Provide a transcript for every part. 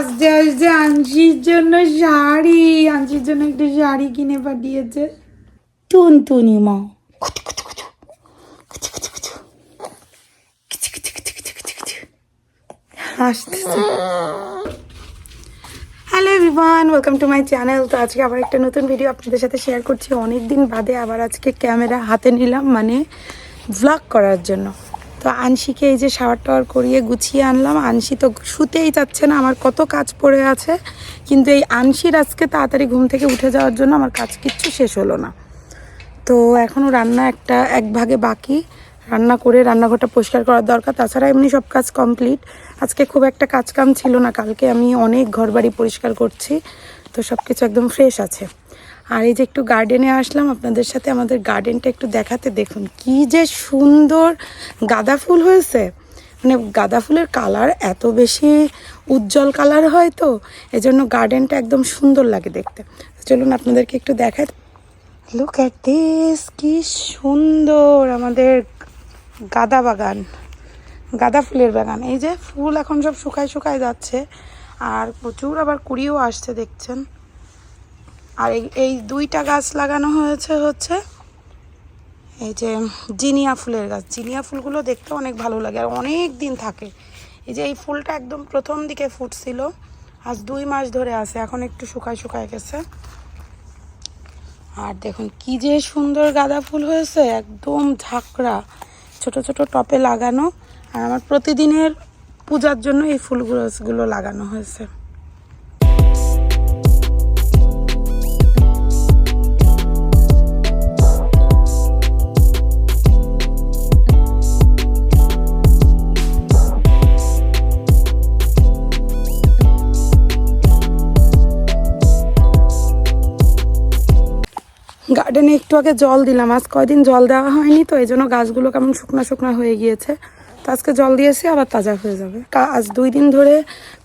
আস্তে আস্তে আংশির জন্য শাড়ি আংশির জন্য একটা শাড়ি কিনে পাঠিয়েছে টুনটুনি মা hello Rivan welcome to my channel তো আজকে আবার একটা নতুন ভিডিও আপনাদের সাথে শেয়ার করছি অনেক দিন বাদে আবার আজকে ক্যামেরা হাতে নিলাম মানে ভ্লগ করার জন্য তো আনশিকে এই যে শাওয়ার টাওয়ার করিয়ে গুছিয়ে আনলাম। আনশি তো শুতেই যাচ্ছে না, আমার কত কাজ পড়ে আছে। কিন্তু এই আনশির আজকে তাড়াতাড়ি ঘুম থেকে উঠে যাওয়ার জন্য আমার কাজ কিচ্ছু শেষ হলো না। তো এখনও রান্না একটা এক ভাগে বাকি। রান্না করে রান্নাঘরটা পরিষ্কার করার দরকার, তাছাড়া এমনি সব কাজ কমপ্লিট আজকে খুব একটা কাজ কাম ছিল না, কালকে আমি অনেক ঘরবাড়ি পরিষ্কার করছি। তো সব কিছু একদম ফ্রেশ আছে। আর এই যে একটু গার্ডেনে আসলাম, আপনাদের সাথে আমাদের গার্ডেনটা একটু দেখাতে দেখুন। কি যে সুন্দর গাঁদা ফুল হয়েছে। মানে গাঁদা ফুলের কালার এত বেশি উজ্জ্বল কালার হয় তো, এজন্য গার্ডেনটা একদম সুন্দর লাগে দেখতে। চলুন আপনাদেরকে একটু দেখাই। লুক অ্যাট দিস কি সুন্দর আমাদের গাঁদা বাগান, গাঁদা ফুলের বাগান। এই যে ফুল এখন সব শুকায় শুকায় যাচ্ছে, আর প্রচুর আবার কুড়িও আসছে, দেখছেন? আর এই দুইটা গাছ লাগানো হয়েছে হচ্ছে এই যে জিনিয়া ফুলের গাছ। জিনিয়া ফুলগুলো দেখতে অনেক ভালো লাগে আর অনেক দিন থাকে। এই যে এই ফুলটা একদম প্রথম দিকে ফুটছিল, আজ দুই মাস ধরে আছে, এখন একটু শুকায় শুকায় গেছে। আর দেখুন কি যে সুন্দর গাঁদা ফুল হয়েছে, একদম ঝাঁকড়া, ছোট ছোট টপে লাগানো। আর আমার প্রতিদিনের পূজার জন্য এই ফুলগুলো লাগানো হয়েছে। গার্ডেনে একটু আগে জল দিলাম। আজ কয়দিন জল দেওয়া হয়নি তো এই জন্য গাছগুলো কেমন শুকনা শুকনা হয়ে গিয়েছে। তো আজকে জল দিয়েছি আবার তাজা হয়ে যাবে। আজ দুই দিন ধরে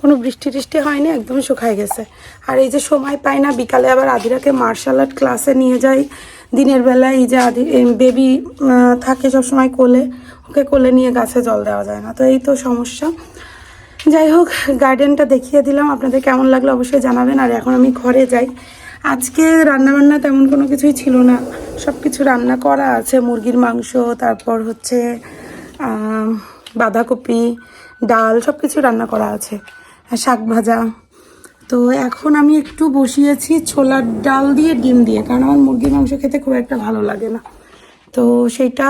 কোনো বৃষ্টি টিষ্টি হয়নি, একদম শুকায় গেছে। আর এই যে সময় পাই না, বিকালে আবার আদিরাকে মার্শাল আর্ট ক্লাসে নিয়ে যাই। দিনের বেলায় এই যে আদি বেবি থাকে সবসময় কোলে, ওকে কোলে নিয়ে গাছে জল দেওয়া যায় না। তো এই তো সমস্যা। যাই হোক গার্ডেনটা দেখিয়ে দিলাম। আপনাদের কেমন লাগল অবশ্যই জানাবেন। আর এখন আমি ঘরে যাই। আজকে রান্নাবান্না তেমন কোনো কিছুই ছিল না। সব কিছু রান্না করা আছে, মুরগির মাংস, তারপর হচ্ছে বাঁধাকপি, ডাল সব কিছু রান্না করা আছে শাক ভাজা। তো এখন আমি একটু বসিয়েছি ছোলার ডাল দিয়ে, ডিম দিয়ে, কারণ আমার মুরগির মাংস খেতে খুব একটা ভালো লাগে না। তো সেটা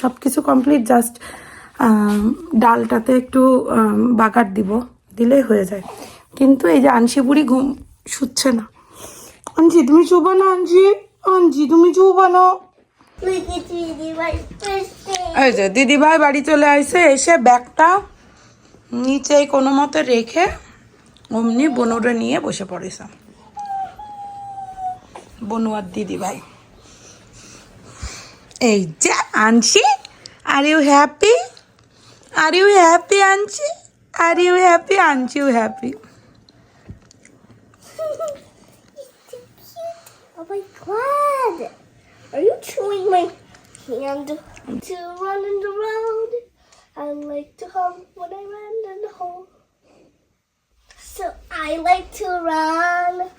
সব কিছু কমপ্লিট জাস্ট ডালটাতে একটু বাগার দিব, দিলেই হয়ে যায়। কিন্তু এই যে আনসি বুড়ি ঘুম শুচ্ছে না। আনজি তুমি চুবো না আনজি আনজি তুমি চুবো না. এই যে দিদি ভাই বাড়ি চলে আসে এসে ব্যাগটা নিচে কোনো মতে রেখে অমনি বনুরে নিয়ে বসে পড়েছে। বনু আর দিদি ভাই এই যে আনছি are you happy are you happy আনছি আর ইউ হ্যাপি আনছি you happy Oh my god! Are you chewing my hand to run in the road? I like to hum when I run in the hole. So I like to run.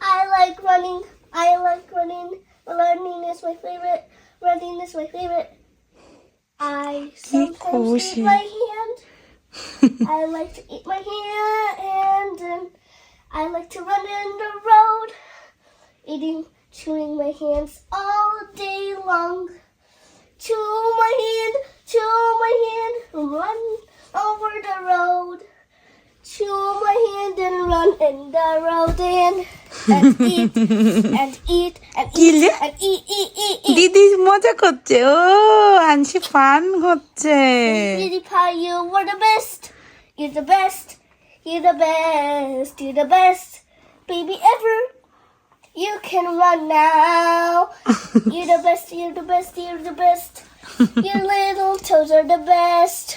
I like running. I like running. Running is my favorite. Running is my favorite. I sometimes eat my hand. I like to eat my hand and I like to run in the road, eating, chewing my hands all day long. Chew my hand, chew my hand, run over the road. Chew my hand and run in the road and, and eat and eat and কি eat রে? and eat, eat, eat, eat. দিদি মজা করছে ও আনছি fun হচ্ছে Beauty pie, you were the best. You're the best. You're the best. You're the best baby ever. You can run now. You're the best. You're the best. You're the best. Your little toes are the best.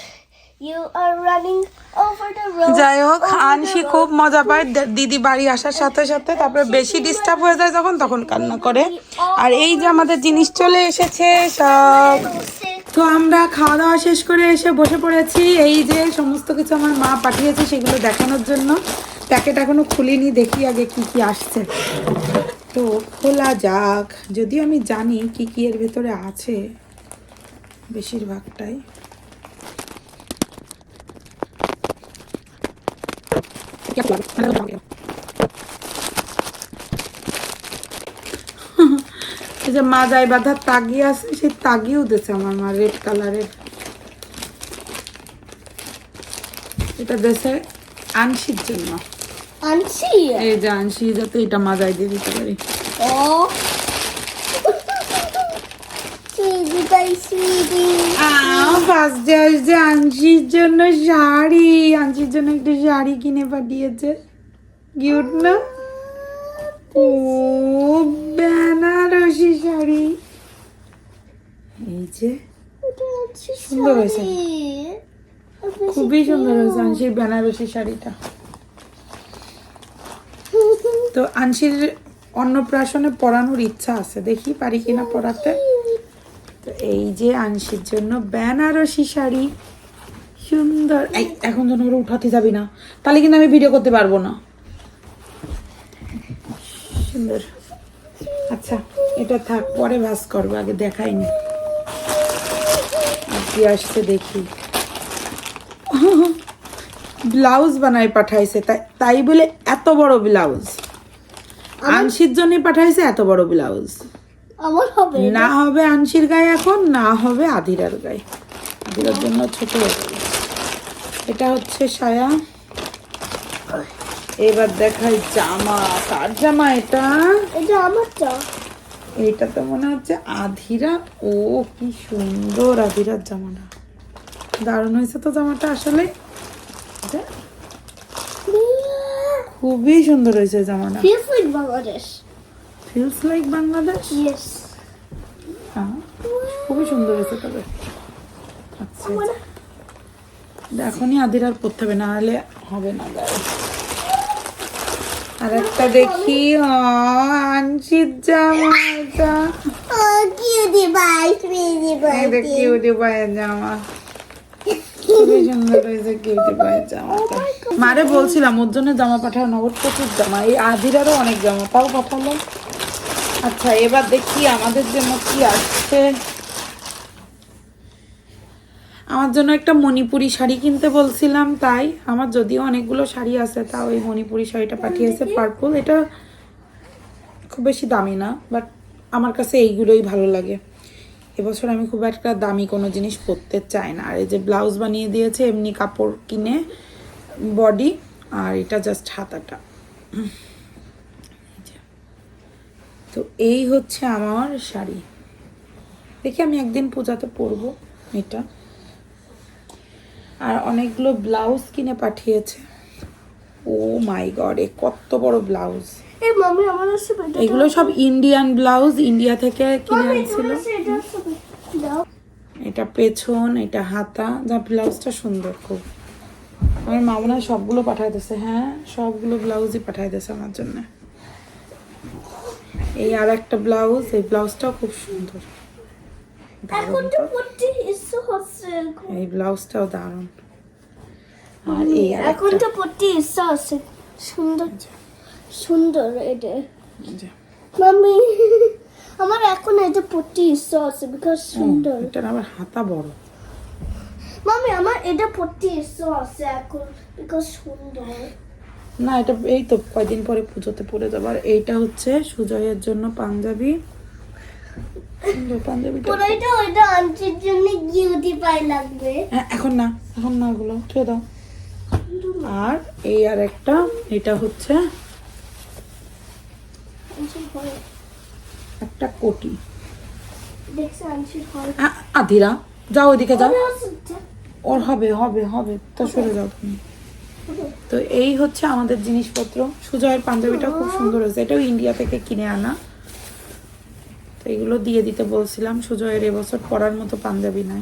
You are running over the road. যাই হোক আনসি. খুব মজা পায় দিদি বাড়ি আসার সাথে সাথে তারপরে বেশি ডিস্টার্ব হয়ে যায় যখন তখন কান্না করে আর এই যে আমাদের জিনিস চলে এসেছে সব তো আমরা খাওয়া দাওয়া শেষ করে এসে বসে পড়েছি এই যে সমস্ত কিছু আমার মা পাঠিয়েছে সেগুলো দেখানোর জন্য প্যাকেট এখনও খুলিনি দেখি আগে কি কি আসছে তো খোলা যাক। যদিও আমি জানি কি কি এর ভেতরে আছে বেশিরভাগটাই। এই যে মাজায় বাঁধা তাগি আছে, সেই তাগিও দিছে আমার মা রেড কালারের এটা দেশে আনসির জন্য। আনছি? এই যে আনসি যাতে এটা মাজায় দিয়ে দিতে পারি। ও। আনসির জন্য শাড়ি আনসির জন্য একটা শাড়ি কিনে পাঠিয়েছে। কিউট না? ও বেনারসি শাড়ি। এই যে সুন্দর হয়েছে। খুবই সুন্দর হয়েছে আনসির বেনারসি শাড়িটা। তো আনসির অন্নপ্রাশনে পরানোর ইচ্ছা আছে, দেখি পারি কিনা পরাতে তো এই যে আনসির জন্য বেনারসি শাড়ি, সুন্দর। এই, এখন যেন ওরা উঠাতে যাবি না, তাহলে কিন্তু আমি ভিডিও করতে পারব না। সুন্দর। আচ্ছা এটা থাক, পরে ভাস করব, আগে দেখাইনি। কি আসছে দেখি। ব্লাউজ বানায় পাঠাইছে, তাই তাই বলে এত বড় ব্লাউজ। আনসির জন্য পাঠাইছে এত বড় ব্লাউজ আমার হবে না হবে আনসির গায়ে এখন না হবে আধিরার গায়ে। আধিরার জন্য ছোট এটা হচ্ছে সায়া। এবার দেখাই জামা। কার জামা এটা? এটা আমারটা এটা তো মনে হচ্ছে আধিরা। ও কি সুন্দর আধিরার জামাটা। দারুণ হয়েছে তো জামাটা আসলে এটা খুবই সুন্দর হয়েছে জামাটা। Feels like Bangladesh. Feels like Bangladesh Yes. হ্যাঁ খুবই সুন্দর হয়েছে তবে। আচ্ছা এখনই আদির আর পড়তে হবে না হলে হবে না গায়ে আর একটা দেখি ও আনছির জামা এটা pie, cutie pie. এটা কিউটি পায়ের জামা। খুবই সুন্দর হয়েছে কিউটি পায়ের জামাটা। মারে বলছিলাম, ওর জন্য জামা পাঠানো ওর প্রচুর জামা। এই আদিরারও অনেক জামা। তাও পাঠালো আচ্ছা এবার দেখি আমাদের জন্য কি আসছে আমার জন্য একটা মণিপুরি শাড়ি কিনতে বলছিলাম, তাই। আমার যদিও অনেকগুলো শাড়ি আছে, তাও ওই মণিপুরি শাড়িটা পাঠিয়েছে পার্পল। এটা খুব বেশি দামি না, বাট আমার কাছে এইগুলোই ভালো লাগে। এবছর আমি খুব একটা দামি কোনো জিনিস পরতে চাই না। আর এই যে ব্লাউজ বানিয়ে দিয়েছে, এমনি কাপড় কিনে বডি আর এটা জাস্ট হাতাটা। তো এই হচ্ছে আমার শাড়ি। দেখি আমি একদিন পূজাতে পরবো এটা। আর অনেকগুলো ব্লাউজ কিনে পাঠিয়েছে। ও মাই গড এ কত বড় ব্লাউজ। এগুলো সব ইন্ডিয়ান ব্লাউজ ইন্ডিয়া থেকে কিনে আনছিল। এটা পেছন এটা হাতা যা ব্লাউজটা সুন্দর খুব। আমার মা মনে হয় সবগুলো পাঠাই দিছে হ্যাঁ সবগুলো ব্লাউজই পাঠাই দিছে আমার জন্য। এই আর একটা ব্লাউজ এই ব্লাউজটাও খুব সুন্দর। এই ব্লাউজটাও দারুণ। আর এই এখন তো পড়তে ইচ্ছে আছে সুন্দর সুন্দর এটা। মাম্মি আমার এখন এটা পড়তে ইচ্ছে আছে বিকজ সুন্দর। এটার আবার হাতা বড়। মাম্মি আমার এটা পড়তে ইচ্ছে আছে এখন বিকজ সুন্দর। না এটা এই তো কয়দিন পরে পুজোতে পরে যাব। আর এইটা হচ্ছে সুজয়ের জন্য পাঞ্জাবি। পুরোটা ওইটা আন্টির জন্য গিউটি পাই লাগবে। হ্যাঁ, এখন না এখন না ওগুলো দাও। আর এই আর একটা এটা হচ্ছে একটা কোটি। দেখছে আন্টির আধিরা যাও ওইদিকে যাও। ওরা হবে হবে হবে, তো সরে যাও তুমি। তো এই হচ্ছে আমাদের জিনিসপত্র। সুজয়ের পাঞ্জাবিটা খুব সুন্দর হয়েছে। এটাও ইন্ডিয়া থেকে কিনে আনা। তো এগুলো দিয়ে দিতে বলছিলাম। সুজয়ের এবছর পড়ার মতো পাঞ্জাবি নাই।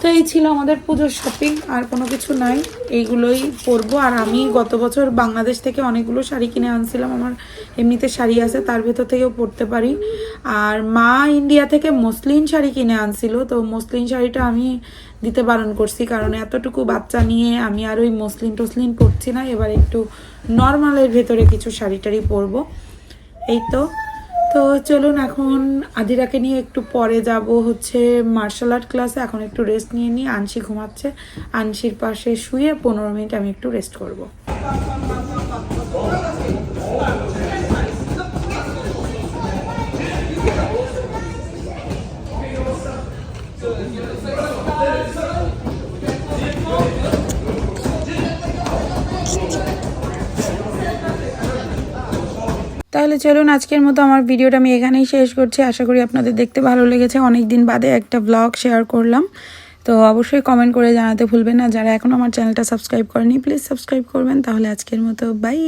তো এই ছিল আমাদের পুজোর শপিং আর কোনো কিছু নাই। এইগুলোই পরবো। আর আমি গত বছর বাংলাদেশ থেকে অনেকগুলো শাড়ি কিনে আনছিলাম। আমার এমনিতে শাড়ি আছে, তার ভেতর থেকেও পরতে পারি। আর মা ইন্ডিয়া থেকে মসলিন শাড়ি কিনে আনছিল। তো মসলিন শাড়িটা আমি দিতে বারণ করছি, কারণ এতটুকু বাচ্চা নিয়ে আমি আর ওই মসলিন টসলিন পরছি না। এবার একটু নর্মালের ভেতরে কিছু শাড়ি টাড়ি পরবো। এই তো। তো চলুন এখন আদিরাকে নিয়ে একটু পরে যাব হচ্ছে মার্শাল আর্ট ক্লাসে এখন একটু রেস্ট নিয়ে নিই। আনসি ঘুমাচ্ছে। আনসির পাশে শুয়ে পনেরো মিনিট আমি একটু রেস্ট করব। তাহলে চলুন আজকের মতো আমার ভিডিওটা আমি এখানেই শেষ করছি। আশা করি আপনাদের দেখতে ভালো লেগেছে। অনেক দিন বাদে একটা ব্লগ শেয়ার করলাম। তো অবশ্যই কমেন্ট করে জানাতে ভুলবেন না। যারা এখন আমার চ্যানেলটা সাবস্ক্রাইব করেনি প্লিজ সাবস্ক্রাইব করবেন। তাহলে আজকের মতো বাই